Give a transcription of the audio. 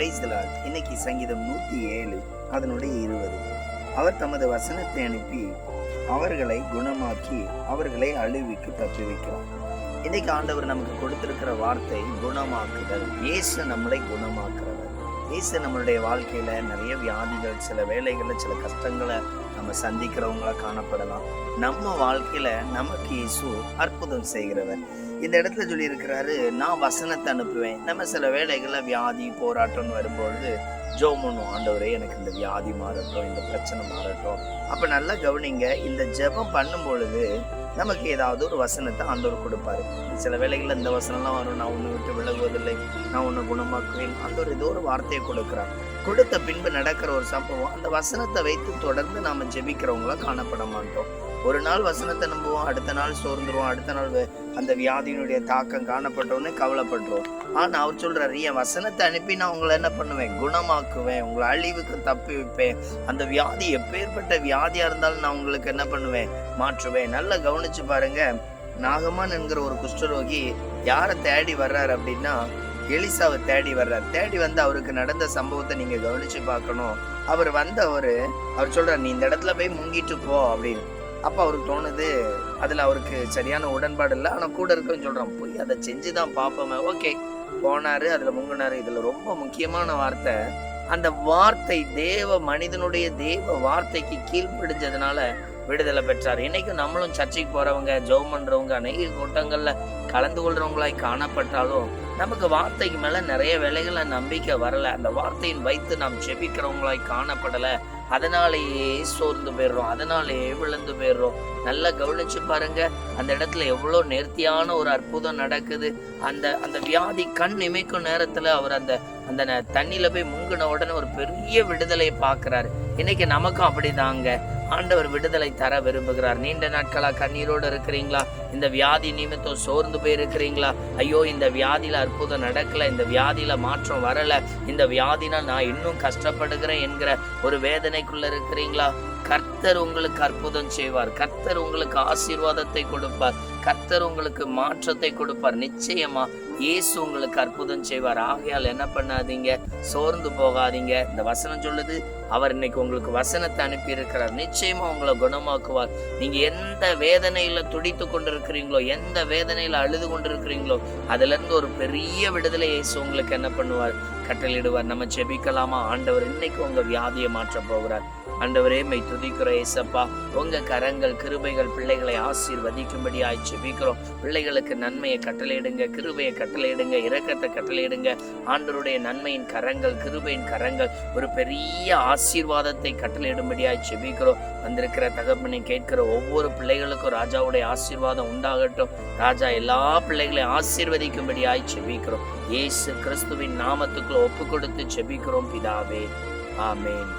Price இன்னைக்கு சங்கீதம் நூற்றி ஏழு அதனுடைய இருபது. அவர் தமது வசனத்தை அனுப்பி அவர்களை குணமாக்கி அவர்களை அழிவுக்கு தப்புவிக்கிறார். இன்னைக்கு ஆண்டவர் நமக்கு கொடுத்திருக்கிற வார்த்தை குணமாக்குதல். இயேசு நம்மளை குணமாக்குறவர். இயேசு நம்மளுடைய வாழ்க்கையில நிறைய வியாதிகள் சில வேலைகளில் சில கஷ்டங்களை நம்ம சந்திக்கிறவங்களா காணப்படலாம். நம்ம வாழ்க்கையில நமக்கு இயேசு அற்புதம் செய்கிறவர். இந்த இடத்துல சொல்லி இருக்கிறாரு நான் வசனத்தை அனுப்புவேன். நம்ம சில வேலைகளில் வியாதி போராட்டம்னு வரும்பொழுது ஜோம் பண்ணும் ஆண்டவரே எனக்கு இந்த வியாதி மாறட்டும் இந்த பிரச்சனை மாறட்டும். அப்ப நல்லா கவனிங்க இந்த ஜெபம் பண்ணும் பொழுது நமக்கு ஏதாவது ஒரு வசனத்தை ஆண்டவர் கொடுப்பாரு. சில வேளைகள்ல இந்த வசனம்லாம் வரும் நான் ஒன்று விட்டு விலகுவதில்லை. நான் உன்னை குணமாக்குவேன். அந்த ஒரு ஏதோ ஒரு வார்த்தையை கொடுக்குறான். கொடுத்த பின்பு நடக்கிற ஒரு சம்பவம். அந்த வசனத்தை வைத்து தொடர்ந்து நாம ஜெபிக்கிறவங்கள காணப்பட மாட்டோம். ஒரு நாள் வசனத்தை நம்புவோம் அடுத்த நாள் சோர்ந்துருவோம் அடுத்த நாள் அந்த வியாதியினுடைய தாக்கம் காணப்பட்டோன்னு கவலைப்படுறோம் ஆனா அவர் சொல்றாரு என் வசனத்தை அனுப்பி நான் உங்களை என்ன பண்ணுவேன்? குணமாக்குவேன். உங்களை அழிவுக்கு தப்பி வைப்பேன். அந்த வியாதி எப்பேற்பட்ட வியாதியா இருந்தாலும் நான் உங்களுக்கு என்ன பண்ணுவேன்? மாற்றுவேன். நல்லா கவனிச்சு பாருங்க. நாகமான் என்கிற ஒரு குஷ்டரோகி யாரை தேடி வர்றாரு அப்படின்னா எலிசாவை தேடி வர்றார். தேடி வந்து அவருக்கு நடந்த சம்பவத்தை நீங்க கவனிச்சு பார்க்கணும். அவர் வந்தவர் அவர் சொல்றார் நீ இந்த இடத்துல போய் முங்கிட்டு போ அப்படின்னு. அப்ப அவருக்கு தோணுது அதுல அவருக்கு சரியான உடன்பாடு இல்லை. ஆனா கூட இருக்குன்னு சொல்றான் போய் அதை செஞ்சுதான் பார்ப்போமே. ஓகே போனாரு அதுல முங்கினாரு. இதுல ரொம்ப முக்கியமான வார்த்தை அந்த வார்த்தை தேவ மனிதனுடைய தேவ வார்த்தைக்கு கீழ்ப்பிடிஞ்சதுனால விடுதலை பெற்றார். இன்னைக்கும் நம்மளும் சர்ச்சைக்கு போறவங்க ஜோம் பண்றவங்க அநேக கூட்டங்கள்ல கலந்து கொள்றவங்களாய் காணப்பட்டாலும் நமக்கு வார்த்தைக்கு மேல நிறைய வேலைகள்ல நம்பிக்கை வரல. அந்த வார்த்தையின் வைத்து நாம் செபிக்கிறவங்களாய் காணப்படல. அதனாலேயே சோர்ந்து போயிடுறோம். அதனாலேயே விழுந்து போயிடுறோம். நல்லா கவனிச்சு பாருங்க. அந்த இடத்துல எவ்வளோ நேர்த்தியான ஒரு அற்புதம் நடக்குது. அந்த அந்த வியாதி கண் இமைக்கும் நேரத்துல அவர் அந்த அந்த ந- தண்ணியில போய் முங்கின உடனே ஒரு பெரிய விடுதலையை பார்க்குறாரு. இன்னைக்கு நமக்கும் அப்படிதாங்க. ஆண்டவர் விடுதலை தர விரும்புகிறார். நீண்ட நாட்களா கண்ணீரோடு இருக்கிறீங்களா? இந்த வியாதி நிமித்தம் சோர்ந்து போய் இருக்கிறீங்களா ஐயோ இந்த வியாதியில அற்புதம் நடக்கல இந்த வியாதியில மாற்றம் வரல இந்த வியாதினால் நான் இன்னும் கஷ்டப்படுகிறேன் என்கிற ஒரு வேதனைக்குள்ள இருக்கிறீங்களா? கர்த்தர் உங்களுக்கு அற்புதம் செய்வார். கர்த்தர் உங்களுக்கு ஆசீர்வாதத்தை கொடுப்பார். கர்த்தர் உங்களுக்கு மாற்றத்தை கொடுப்பார். நிச்சயமா இயேசு உங்களுக்கு அற்புதம் செய்வார். ஆகையால் என்ன பண்ணாதீங்க? சோர்ந்து போகாதீங்க. இந்த வசனம் சொல்லுது அவர் இன்னைக்கு உங்களுக்கு வசனத்தை அனுப்பி இருக்கிறார் நிச்சயமா உங்களை குணமாக்குவார். நீங்க எந்த வேதனையில துடித்து கொண்டிருக்கிறீங்களோ எந்த வேதனையில அழுது கொண்டிருக்கிறீங்களோ அதுல இருந்து ஒரு பெரிய விடுதலை இயேசு உங்களுக்கு என்ன பண்ணுவார்? கட்டளிடுவார் நம்ம ஜெபிக்கலாமா? ஆண்டவர் இன்னைக்கு உங்க வியாதியை மாற்ற போகிறார். அண்டவரே மை துதிக்கிறோம் ஏசப்பா. உங்க கரங்கள் கிருபைகள் பிள்ளைகளை ஆசீர்வதிக்கும்படியாய் ஜெபிக்கிறோம். பிள்ளைகளுக்கு நன்மையை கட்டளையிடுங்க கிருபையை கட்டளையிடுங்க இரக்கத்தை கட்டளையிடுங்க. ஆண்டவருடைய நன்மையின் கரங்கள் கிருபையின் கரங்கள் ஒரு பெரிய ஆசீர்வாதத்தை கட்டளையிடும்படியாய் ஜெபிக்கிறோம். வந்திருக்கிற தகப்பனை கேட்கிற ஒவ்வொரு பிள்ளைகளுக்கும் ராஜாவுடைய ஆசீர்வாதம் உண்டாகட்டும். ராஜா எல்லா பிள்ளைகளையும் ஆசீர்வதிக்கும்படியாய் ஜெபிக்கிறோம். இயேசு கிறிஸ்துவின் நாமத்துக்குள்ள ஒப்பு கொடுத்து ஜெபிக்கிறோம் பிதாவே. ஆமேன்.